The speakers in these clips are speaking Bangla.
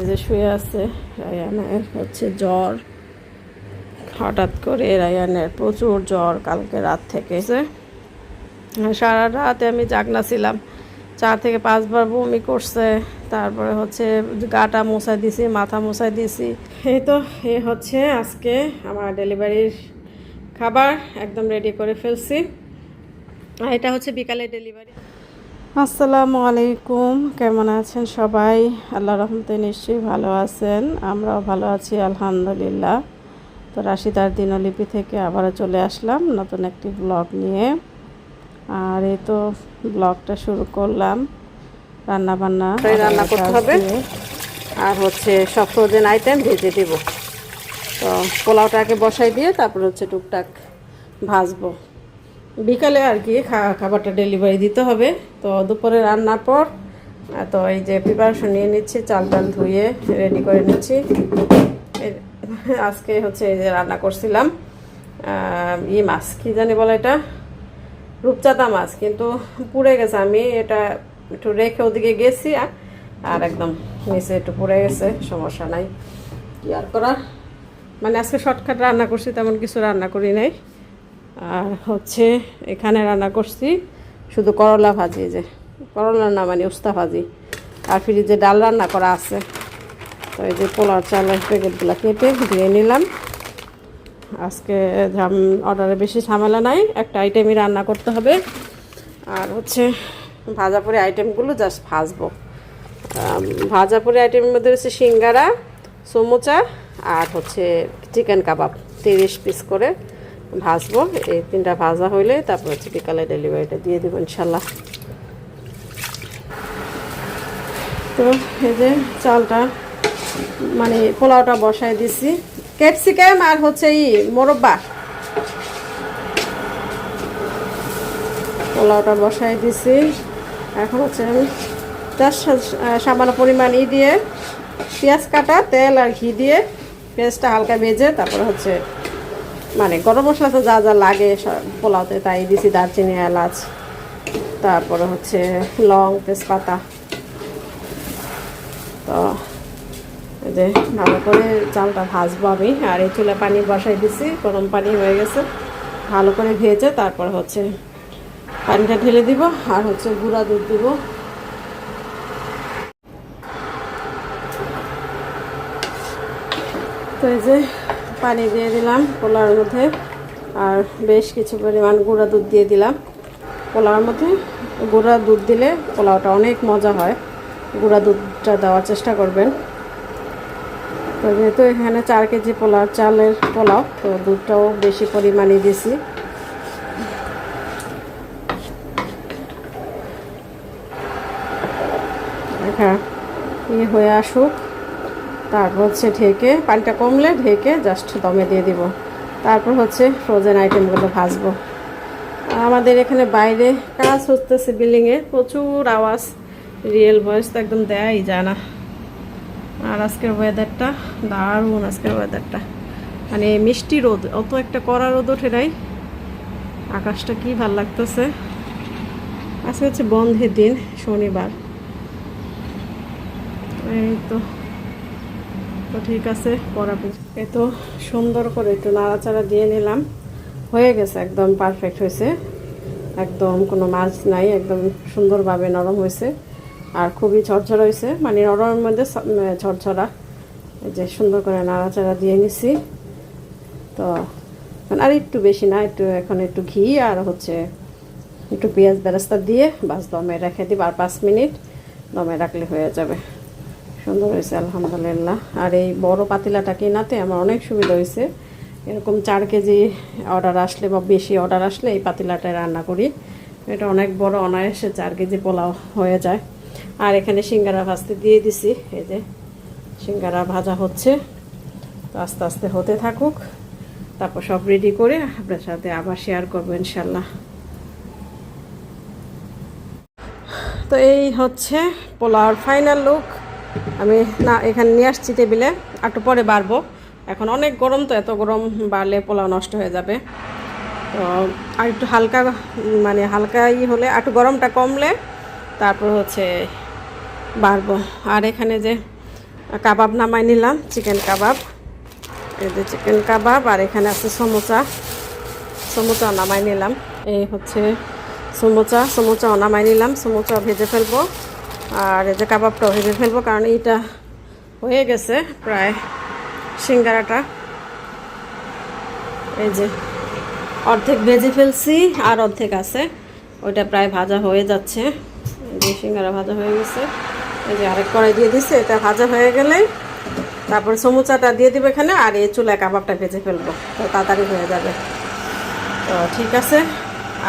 এই যে শুয়ে আছে, রায়ানের হচ্ছে জ্বর। হঠাৎ করে রায়ানের প্রচুর জ্বর কালকে রাত থেকে সারা রাতে আমি জাগনা ছিলাম। চার থেকে পাঁচবার বমি করছে, তারপরে হচ্ছে গাটা মশাই দিছি, মাথা মশাই দিছি। এই তো, এ হচ্ছে আজকে আমার ডেলিভারির খাবার, একদম রেডি করে ফেলছি। এটা হচ্ছে বিকালে ডেলিভারি আসসালামু আলাইকুম কেমন আছেন সবাই? আল্লাহ রহমতে নিশ্চয়ই ভালো আছেন আমরাও ভালো আছি আলহামদুলিল্লাহ। তো রাশিদার দিনলিপি থেকে আবারও চলে আসলাম নতুন একটি ব্লগ নিয়ে। আর এই তো ব্লগটা শুরু করলাম রান্না বান্না রান্না করতে হবে। আর হচ্ছে সব ফ্রোজেন আইটেম ভেজে দেব। তো পোলাওটাকে বসাই দিয়ে তারপর হচ্ছে টুকটাক ভাজবো। বিকালে আর কি খাবারটা ডেলিভারি দিতে হবে। তো দুপুরে রান্নার পর তো এই যে প্রিপারেশন নিয়ে নিচ্ছি, চাল ডাল ধুয়ে রেডি করে নিচ্ছি। আজকে হচ্ছে এই যে রান্না করছিলাম ই মাছ, কী জানি বলে এটা? রূপচাঁদা মাছ, কিন্তু পুড়ে গেছে। আমি এটা একটু রেখে ওদিকে গেছি আর- একদম নিচে একটু পুড়ে গেছে, সমস্যা নাই। কি আর করার? মানে আজকে শর্টকাট রান্না করছি, তেমন কিছু রান্না করি নাই। আর হচ্ছে এখানে রান্না করছি শুধু করলা ভাজি যে করলা না মানে উস্তা ভাজি। আর ফ্রিজে ডাল রান্না করা আছে। তো এই যে পোলার চালের প্যাকেটগুলো কেটে দিয়ে নিলাম। আজকে ঝাম অর্ডারে বেশি ঝামেলা নাই একটা আইটেমই রান্না করতে হবে। আর হচ্ছে ভাজাপুরি আইটেমগুলো জাস্ট ভাজবো। আম, ভাজাপুরি আইটেমের মধ্যে হচ্ছে সিঙ্গারা সমোচা আর হচ্ছে চিকেন কাবাব তিরিশ পিস করে। ভাজবো, এই তিনটা ভাজা হইলে তারপর হচ্ছে বিকালে ডেলিভারিটা দিয়ে দেবো ইনশাল্লাহ তো এই যে চালটা মানে পোলাওটা বসায় দিছি। ক্যাপসিকাম আর হচ্ছে ই মোরব্বা। পোলাওটা বসায় দিছি। এখন হচ্ছে আমি তার সামান্য পরিমাণ ই দিয়ে পেঁয়াজ কাটা, তেল আর ঘি দিয়ে পেঁয়াজটা হালকা ভেজে তারপরে হচ্ছে মানে গরম মশলা তো যা যা লাগে পোলাওতে, তাই দিছি দারচিনি, এলাচ, তারপরে হচ্ছে লং তেজপাতা। তো যে ভালো করে চালটা ভাজবো আমি, আর এই চুলে পানি বসাই দিছি, গরম পানি হয়ে গেছে। ভালো করে ভেজে তারপর হচ্ছে পানিটা ঢেলে দিব, আর হচ্ছে গুঁড়া দুধ দিব। তো এই যে পানি দিয়ে দিলাম পোলার মধ্যে। আর বেশ কিছু পরিমাণ গুঁড়া দুধ দিয়ে দিলাম। পোলাওর মধ্যে গুঁড়া দুধ দিলে পোলাওটা অনেক মজা হয়। গুঁড়া দুধটা দেওয়ার চেষ্টা করবেন। তো যেহেতু এখানে চার কেজি পোলাও, চালের পোলাও, তো দুধটাও বেশি পরিমাণে দিছি। হ্যাঁ ইয়ে হয়ে আসুক। তারপর হচ্ছে ঢেকে, পানিটা কমলে ঢেকে জাস্ট দমে দিয়ে দিব। তারপর হচ্ছে ফ্রোজেন আইটেমগুলো ভাজবো। আমাদের এখানে বাইরে কাজ হচ্ছে বিল্ডিংয়ে প্রচুর আওয়াজ রিয়েল ভয়েস তো একদম দেয়াই যায় না। আর আজকের ওয়েদারটা দারুণ আজকের ওয়েদারটা মানে মিষ্টি রোদ, অত একটা কড়া রোদ ওঠে নাই। আকাশটা কি ভালো লাগতেছে। আজকে হচ্ছে বন্ধের দিন, শনিবার। এই তো। ঠিক আছে পড়াবো এই তো সুন্দর করে একটু নাড়াচাড়া দিয়ে নিলাম। হয়ে গেছে, একদম পারফেক্ট হয়েছে। একদম কোনো মাছ নাই, একদম সুন্দরভাবে নরম হয়েছে। আর খুবই ঝরঝরা হয়েছে মানে নরমের মধ্যে ঝরঝরা। এই যে সুন্দর করে নাড়াচাড়া দিয়ে নিছি। তো আর একটু বেশি না, একটু, এখন একটু ঘি আর হচ্ছে একটু পেঁয়াজ বেরেস্তা দিয়ে বাস দমে রেখে দিব, আর পাঁচ মিনিট দমে রাখলে হয়ে যাবে। সুন্দর হয়েছে, আলহামদুলিল্লাহ। আর এই বড় পাতিলাটা কেনাতে আমার অনেক সুবিধা হয়েছে। এরকম চার কেজি অর্ডার আসলে বা বেশি অর্ডার আসলে এই পাতিলাটায় রান্না করি। এটা অনেক বড় অনায়াসে চার কেজি পোলাও হয়ে যায়। আর এখানে সিঙ্গারা ভাজতে দিয়ে দিছি, এই যে সিঙ্গারা ভাজা হচ্ছে। তো আস্তে আস্তে হতে থাকুক। তারপর সব রেডি করে আপনার সাথে আবার শেয়ার করব ইনশাল্লাহ তো এই হচ্ছে পোলাওর ফাইনাল লুক আমি, না, এখানে নিয়ে আসছি টেবিলে, একটু পরে বাড়বো। এখন অনেক গরম তো, এত গরম বাড়লে পোলাও নষ্ট হয়ে যাবে। তো, আর একটু হালকা মানে হালকা ই হলে একটু গরমটা কমলে তারপর হচ্ছে বাড়বো। আর এখানে যে কাবাব নামাই নিলাম, চিকেন কাবাব। এই যে চিকেন কাবাব, আর এখানে আছে সমোচা। সমোসা নামাই নিলাম। এই হচ্ছে সমোচা সমোচা নামাই নিলাম সমোচা ভেজে ফেলব। আর এই যে কাবাবটাও ভেজে ফেলব, কারণ এইটা হয়ে গেছে প্রায় সিঙ্গারাটা। এই যে অর্ধেক ভেজে ফেলছি আর অর্ধেক আছে। ওইটা প্রায় ভাজা হয়ে যাচ্ছে। যে সিঙ্গারা ভাজা হয়ে গেছে। এই যে আরেক কড়াই দিয়ে দিচ্ছে এটা ভাজা হয়ে গেলে তারপর সমুচাটা দিয়ে দিবে এখানে আর এই চুলায় কাবাবটা ভেজে ফেলব। তো তাড়াতাড়ি হয়ে যাবে। তো ঠিক আছে,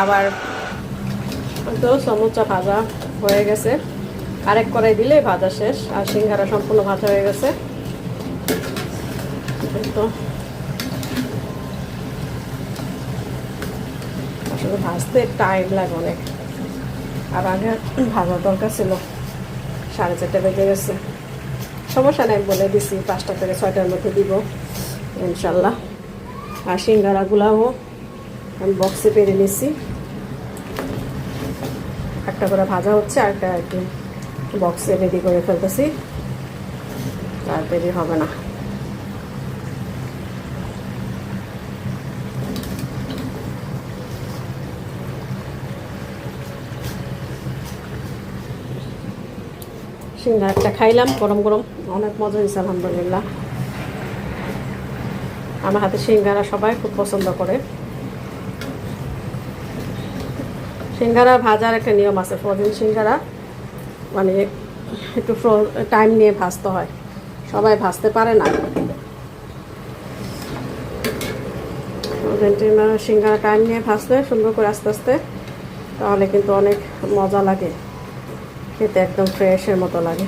আবার তো সমুচা ভাজা হয়ে গেছে। আরেক কড়াই দিলে ভাজা শেষ, আর সিঙ্গারা সম্পূর্ণ ভাজা হয়ে গেছে। তো। আসলে ভাজতে টাইম লাগে অনেক। আর আগে ভাজার দরকার ছিল। সাড়ে চারটে বেজে গেছে। সমস্যা নেই, বলে দিছি, পাঁচটা থেকে ছয়টার মধ্যে দিব, ইনশাল্লাহ। আর সিঙ্গারাগুলাও আমি বক্সে পেরে নিছি। একটা করে ভাজা হচ্ছে, আর একটা আর কি। বক্সে রেডি করে ফেলতেছি। আর দেরি হবে না। সিঙ্গারটা খাইলাম, গরম গরম। অনেক মজা হয়েছে, আলহামদুলিল্লাহ। আমার হাতে সিঙ্গারা সবাই খুব পছন্দ করে। সিঙ্গারা ভাজার একটা নিয়ম আছে, ফ্রোজেন সিঙ্গারা। মানে একটু টাইম নিয়ে ভাজতে হয়। সবাই ভাজতে পারে না। সিঙ্গারা টাইম নিয়ে ভাজলে সুন্দর করে আস্তে আস্তে। তাহলে কিন্তু অনেক মজা লাগে। খেতে একদম ফ্রেশের মতো লাগে।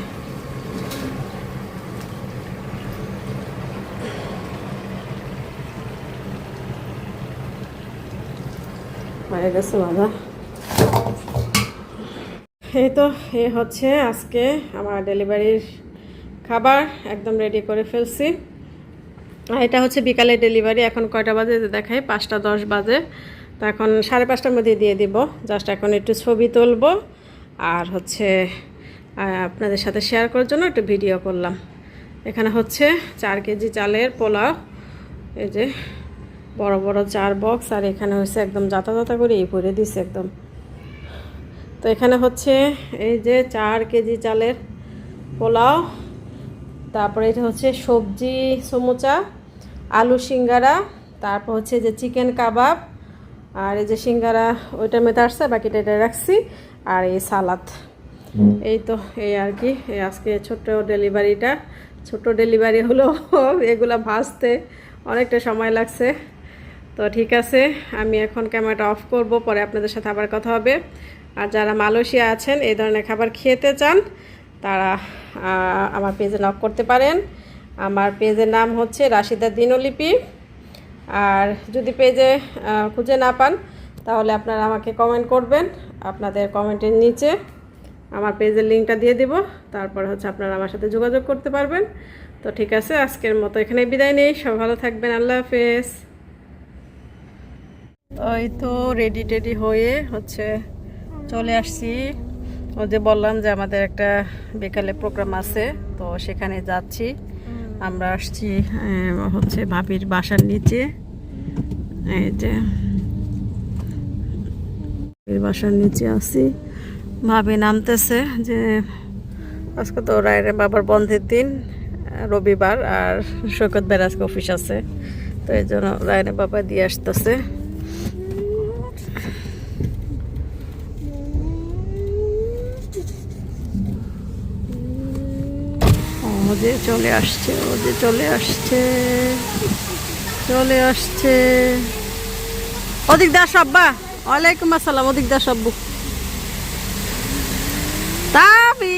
হয়ে গেছে বাধা এই তো, এ হচ্ছে আজকে আমার ডেলিভারির খাবার, একদম রেডি করে ফেলছি। আর এটা হচ্ছে বিকালে ডেলিভারি এখন কয়টা বাজে দেখাই, পাঁচটা দশ বাজে। তো এখন সাড়ে পাঁচটার মধ্যে দিয়ে দিব জাস্ট এখন একটু ছবি তুলব, আর হচ্ছে আপনাদের সাথে শেয়ার করার জন্য একটু ভিডিও করলাম। এখানে হচ্ছে চার কেজি চালের পোলাও, এই যে বড় বড় চার বক্স আর এখানে হচ্ছে একদম যাতা যাতা করে এই ভরে দিছে একদম। তো এখানে হচ্ছে এই যে চার কেজি চালের পোলাও, তারপরে এটা হচ্ছে সবজি সমুচা, আলু সিঙ্গারা, তারপর হচ্ছে যে চিকেন কাবাব, আর এই যে সিঙ্গারা ওইটা মেতে আসছে বাকিটা এটা রাখছি, আর এই সালাদ। এই তো, এই আর কি, এই আজকে ছোট্ট ডেলিভারিটা। ছোট ডেলিভারি হলো, এগুলা ভাজতে অনেকটা সময় লাগছে। তো ঠিক আছে, আমি এখন ক্যামেরাটা অফ করব, পরে আপনাদের সাথে আবার কথা হবে। আর যারা মালয়েশিয়া আছেন, এই ধরনের খাবার খেতে চান, তারা আমার পেজে নক করতে পারেন। আমার পেজের নাম হচ্ছে রাশিদা দিনলিপি। আর যদি পেজে খুঁজে না পান, তাহলে আপনারা আমাকে কমেন্ট করবেন, আপনাদের কমেন্টের নিচে। আমার পেজের লিঙ্কটা দিয়ে দিব, তারপর হচ্ছে আপনারা আমার সাথে যোগাযোগ করতে পারবেন। তো ঠিক আছে, আজকের মতো এখানে বিদায় নেই। সব ভালো থাকবেন, আল্লাহ হাফেজ। ওই তো রেডি টেডি হয়ে হচ্ছে চলে আসছি। ও যে বললাম যে আমাদের একটা বিকালে প্রোগ্রাম আছে, তো সেখানে যাচ্ছি। আমরা আসছি হচ্ছে ভাবির বাসার নিচে। এই যে বাসার নিচে আসি ভাবি নামতেছে যে আজকে তো রায়ের বাবার বন্ধের দিন, রবিবার আর সৈকত বের আজকে অফিস আছে। তো এই জন্য রায়ের বাবা দিয়ে আসতেছে ও যে চলে আসছে, ও যে চলে আসছে চলে আসছে। ওদিক দা সব্বা ওয়ালাইকুম আসসালাম ওদিক দা সব্বু তাবি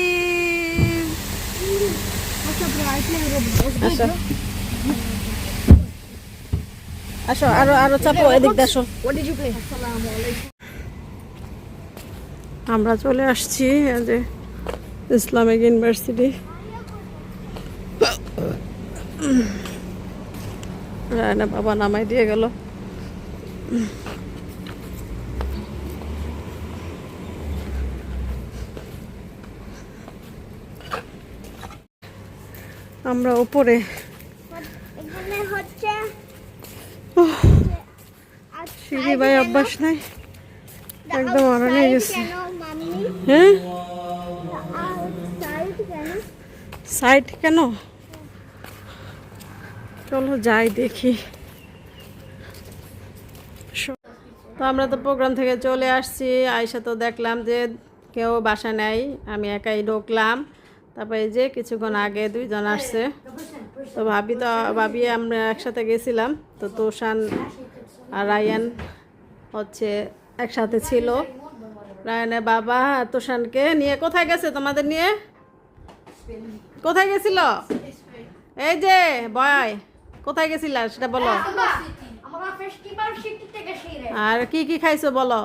আসো, আরও আরও চাপো এদিক আমরা চলে আসছি ইসলামিক ইউনিভার্সিটি। রায়না বাবা নামাই দিয়ে গেল। আমরা উপরে সিঁড়ি ভাই অভ্যাস নাই। একদম আরাম গেছে। হ্যাঁ? সাইড কেন? চলো যাই দেখি। তো আমরা তো প্রোগ্রাম থেকে চলে আসছি। আয়সা তো দেখলাম যে কেউ বাসা নেই, আমি একাই ঢুকলাম। তারপরে যে কিছুক্ষণ আগে দুইজন আসছে। তো ভাবি তো, ভাবি আমরা একসাথে গেছিলাম। তো তোষান আর রায়ান হচ্ছে একসাথে ছিল। রায়ানের বাবা তোষানকে নিয়ে কোথায় গেছে তোমাদের নিয়ে? কোথায় গেছিল? এই যে, বয়। কোথায় গেছিলা সেটা বলো। সেই আর কি কি খাইছো বলো।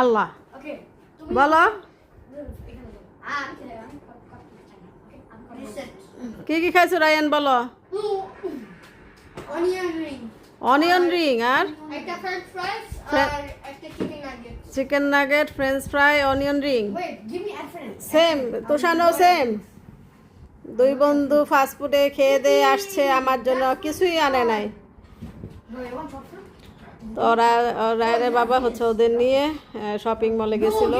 আল্লাহ। বলো। কি কি খাইছো রায়ান বলো। অনিয়ন রিং আর? Chicken nugget french fry onion ring same তোষানো same দুই বন্ধু ফাস্টফুডে খেয়ে দিয়ে আসছে, আমার জন্য কিছুই আনে নাই। তো ওরা রায়ানের বাবা হচ্ছে ওদের নিয়ে শপিং মলে গেছিল।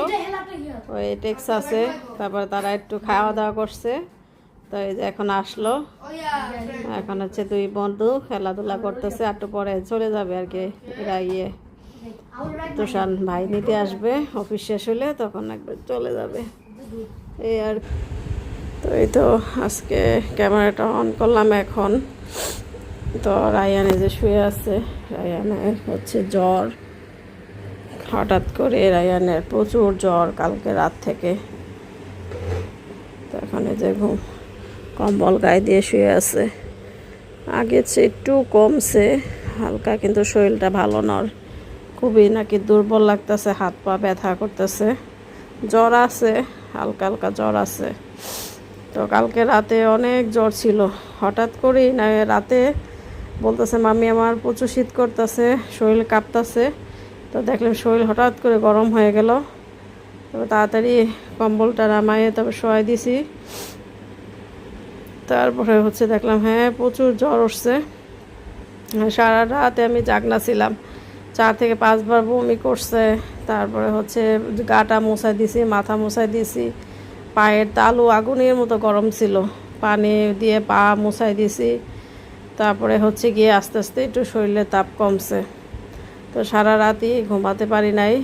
ওই টেক্সাসে, তারপর তারা একটু খাওয়া দাওয়া করছে। তো এই যে এখন আসলো। এখন হচ্ছে দুই বন্ধু খেলাধুলা করতেছে, একটু পরে চলে যাবে আর কি, এরা ইয়ে তুষান ভাই নিতে আসবে, অফিস শেষ হলে তখন একবার চলে যাবে। এই আর তো এই তো আজকে ক্যামেরাটা অন করলাম এখন। তো রায়ানে যে শুয়ে আছে, রায়ানের হচ্ছে জ্বর। হঠাৎ করে রায়ানের প্রচুর জ্বর কালকে রাত থেকে। তো এখন যে ঘুম, কম্বল গায়ে দিয়ে শুয়ে আছে। আগের চেয়ে একটু কমছে, হালকা কিন্তু শরীরটা ভালো নর খুবই নাকি দুর্বল লাগতেছে, হাত পা ব্যথা করতেছে। জ্বর আছে, হালকা হালকা জ্বর আছে। তো কালকে রাতে অনেক জ্বর ছিল। হঠাৎ করেই না, রাতে বলতেছে মামি আমার প্রচুর শীত করতেছে, শরীর কাঁপতেছে। তো দেখলাম শরীর হঠাৎ করে গরম হয়ে গেল। তবে তাড়াতাড়ি কম্বলটা নামাইয়ে তবে শোয়াই দিছি। তারপরে হচ্ছে দেখলাম হ্যাঁ প্রচুর জ্বর উঠছে। সারা রাতে আমি জাগনা ছিলাম। চার থেকে পাঁচবার বমি করছে। তারপরে হচ্ছে গাটা মোছাই দিছি, মাথা মোছাই দিছি। পায়ের তালু আগুনের মতো গরম ছিল। পানি দিয়ে পা মোছাই দিছি। তারপরে হচ্ছে গিয়ে আস্তে আস্তে একটু শরীরে তাপ কমছে। তো সারা রাতই ঘুমাতে পারি নাই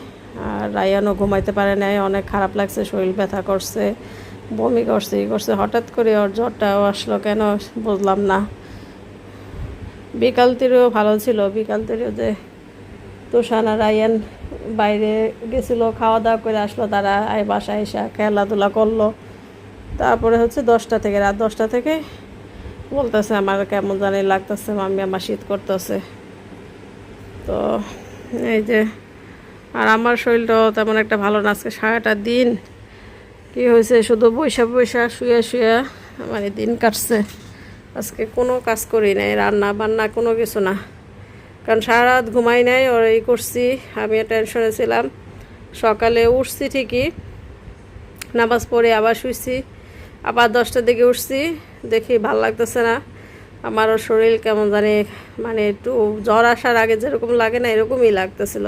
আর রায়ানও ঘুমাইতে পারে নাই। অনেক খারাপ লাগছে, শরীর ব্যথা করছে, বমি করছে, ই করছে। হঠাৎ করে ওর জ্বরটাও আসলো কেন বুঝলাম না। বিকাল তিরেও ভালো ছিল। বিকাল তিরেও যে তুষান রায়ান বাইরে গেছিল খাওয়া দাওয়া করে আসলো তারা, আয় বাসায় এসে খেলাধুলা করল। তারপরে হচ্ছে দশটা থেকে, রাত দশটা থেকে বলতেছে আমার কেমন জানি লাগতেছে মামি আমার শীত করতেছে। তো এই যে, আর আমার শরীরটাও তেমন একটা ভালো না, আজকে সারাটা দিন কি হয়েছে, শুধু বৈশা বৈশা শুয়ে শুয়ে মানে দিন কাটছে। আজকে কোনো কাজ করি নাই রান্না বান্না কোনো কিছু না। কারণ সারা রাত ঘুমাই নাই, ওর এই করছি আমি টেনশনে ছিলাম। সকালে উঠছি ঠিকই, নামাজ পড়ে আবার শুইছি, আবার দশটার দিকে উঠছি, দেখি ভালো লাগতেছে না। আমারও শরীর কেমন জানি মানে একটু জ্বর আসার আগে যেরকম লাগে না, এরকমই লাগতেছিল।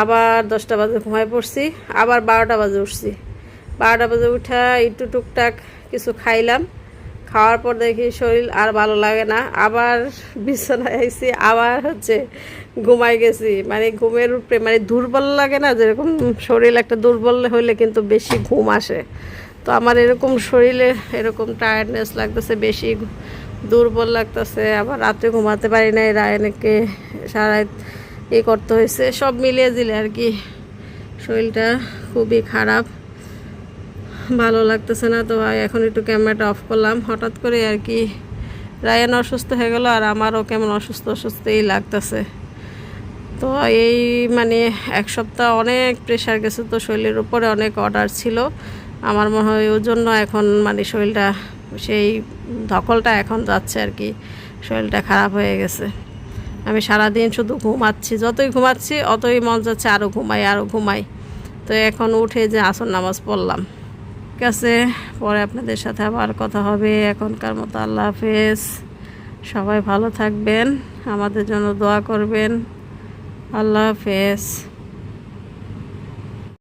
আবার দশটা বাজে ঘুমায় পড়ছি, আবার বারোটা বাজে উঠছি। বারোটা বাজে উঠা একটু টুকটাক কিছু খাইলাম খাওয়ার পর দেখি শরীর আর ভালো লাগে না। আবার বিছানায় আইছি, আবার হচ্ছে ঘুমাই গেছি। মানে ঘুমের উপরে মানে দুর্বল লাগে না, যেরকম শরীর একটা দুর্বল হইলে কিন্তু বেশি ঘুম আসে। তো আমার এরকম শরীরে এরকম টায়ার্ডনেস লাগতেছে, বেশি দুর্বল লাগতেছে। আবার রাতে ঘুমাতে পারি নাই, রায়নকে সারা ই করতে হয়েছে সব মিলিয়ে দিলে আর কি শরীরটা খুবই খারাপ। ভালো লাগতেছে না, তো ভাই এখন একটু ক্যামেরাটা অফ করলাম। হঠাৎ করে আর কি রায়ান অসুস্থ হয়ে গেল আর আমারও কেমন অসুস্থ অসুস্থই লাগতেছে। তো এই মানে এক সপ্তাহ অনেক প্রেশার গেছে, তো শরীরের উপরে অনেক অর্ডার ছিল। আমার মনে হয় ওই জন্য এখন মানে শরীরটা সেই ধকলটা এখন যাচ্ছে আর কি, শরীরটা খারাপ হয়ে গেছে। আমি সারাদিন শুধু ঘুমাচ্ছি, যতই ঘুমাচ্ছি অতই মন যাচ্ছে আরও ঘুমাই আরও ঘুমাই। তো এখন উঠে যে আসর নামাজ পড়লাম। আছে পরে আপনাদের সাথে আবার কথা হবে। এখনকার মতো আল্লাহ হাফেজ। সবাই ভালো থাকবেন, আমাদের জন্য দোয়া করবেন। আল্লাহ হাফেজ।